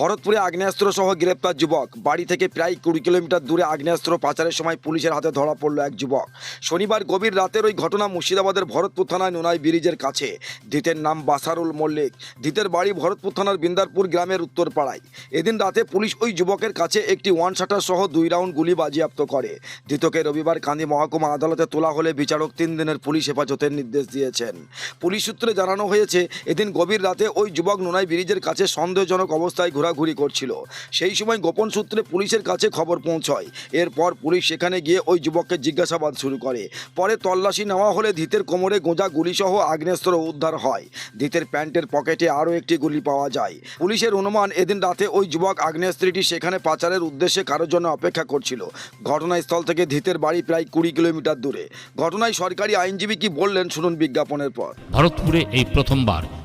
ভরতপুরে আগ্নেয়াস্ত্র সহ গ্রেপ্তার যুবক। বাড়ি থেকে প্রায় কুড়ি কিলোমিটার দূরে আগ্নেয়াস্ত্র পাচারের সময় পুলিশের হাতে ধরা পড়ল এক যুবক। শনিবার গভীর রাতের ওই ঘটনা মুর্শিদাবাদের ভরতপুর থানায় নোনাই ব্রিজের কাছে। ধৃতের নাম বাসারুল মল্লিক। ধৃতের বাড়ি ভরতপুর থানার বিন্দারপুর গ্রামের উত্তরপাড়ায়। এদিন রাতে পুলিশ ওই যুবকের কাছে একটি ওয়ান শাটার সহ দুই রাউন্ড গুলি বাজেয়াপ্ত করে। ধৃতকে রবিবার কান্দি মহকুমা আদালতে তোলা হলে বিচারক তিন দিনের পুলিশ হেফাজতের নির্দেশ দিয়েছেন। পুলিশ সূত্রে জানানো হয়েছে, এদিন গভীর রাতে ওই যুবক নোনাই ব্রিজের কাছে সন্দেহজনক অবস্থায় ঘোরাঘুরি করছিল। সেই সময় গোপন সূত্রে পুলিশের কাছে খবর পৌঁছয়। এরপর পুলিশ সেখানে গিয়ে ওই যুবককে জিজ্ঞাসাবাদ শুরু করে। পরে তল্লাশি নেওয়া হলে ধৃতের কোমরে গোঁজা গুলিসহ আগ্নেয়াস্ত্র উদ্ধার হয়। ধৃতের প্যান্টের পকেটে আরও একটি গুলি পাওয়া যায়। পুলিশের অনুমান এদিন রাতে ওই যুবক আগ্নেয়াস্ত্রটি সেখানে পাচারের উদ্দেশ্যে কারোর জন্য অপেক্ষা করছিল। ঘটনাস্থল থেকে ধৃতের বাড়ি প্রায় কুড়ি কিলোমিটার দূরে। ঘটনায় সরকারি আইনজীবী কি বললেন শুনুন বিজ্ঞাপনের পর। ভারতপুরে এই প্রথমবার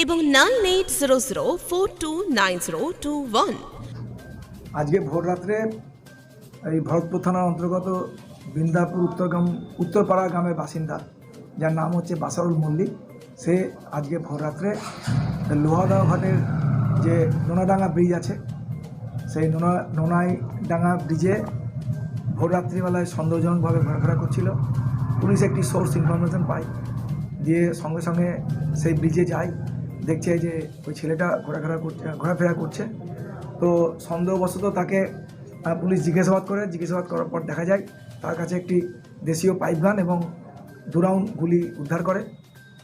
এবং nine eight zero zero four two nine zero two one. আজকে ভোর রাত্রে এই ভরতপুর থানার অন্তর্গত বৃন্দাপুর উত্তরগ্রাম উত্তরপাড়া গ্রামের বাসিন্দা, যার নাম হচ্ছে বাসারুল মল্লিক, সে আজকে ভোর রাত্রে লোহাদা ঘাটের যে নোনাডাঙ্গা ব্রিজ আছে, সেই নোনা নোনাই ডাঙ্গা ব্রিজে ভোর রাত্রিবেলায় সন্দেহজনকভাবে ঘোরাফেরা করছিল। পুলিশ একটি সোর্স ইনফরমেশন পায়, দিয়ে সঙ্গে সঙ্গে সেই ব্রিজে যায়। দেখছে যে ওই ছেলেটা ঘোরাফেরা করছে ঘোরাফেরা করছে। তো সন্দেহবশত তাকে পুলিশ জিজ্ঞাসাবাদ করে। জিজ্ঞাসাবাদ করার পর দেখা যায়, তার কাছে একটি দেশীয় পাইপ গান এবং দু রাউন্ড গুলি উদ্ধার করে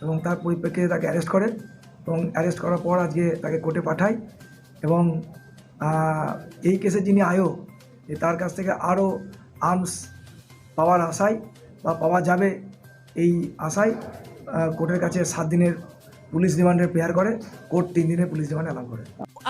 এবং তার পরিপ্রেক্ষিতে তাকে অ্যারেস্ট করে এবং অ্যারেস্ট করার পর আজকে তাকে কোর্টে পাঠায় এবং এই কেসে যিনি আয়ো তার কাছ থেকে আরও আর্মস পাওয়ার আশায় বা পাওয়া যাবে এই আশায় কোর্টের কাছে সাত দিনের পুলিশ রিমান্ডের প্রেয়ার করে কোর্ট তিন দিনের পুলিশ রিমান্ড অ্যালাউ করে।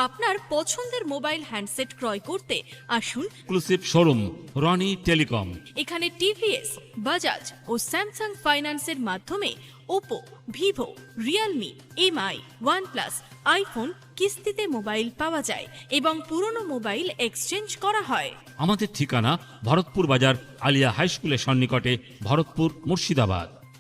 আপনার পছন্দের মোবাইল হ্যান্ডসেট ক্রয় করতে আসুন। এক্সক্লুসিভ শোরুম রনি টেলিকম এখানে টিভিএস বাজাজ ও স্যামসাং ফাইন্যান্সের মাধ্যমে Oppo Vivo Realme Mi OnePlus iPhone কিস্তিতে মোবাইল পাওয়া যায় এবং পুরনো মোবাইল এক্সচেঞ্জ করা হয়। আমাদের ঠিকানা ভরতপুর বাজার আলিয়া হাই স্কুলের সন্নিকটে ভরতপুর মুর্শিদাবাদ।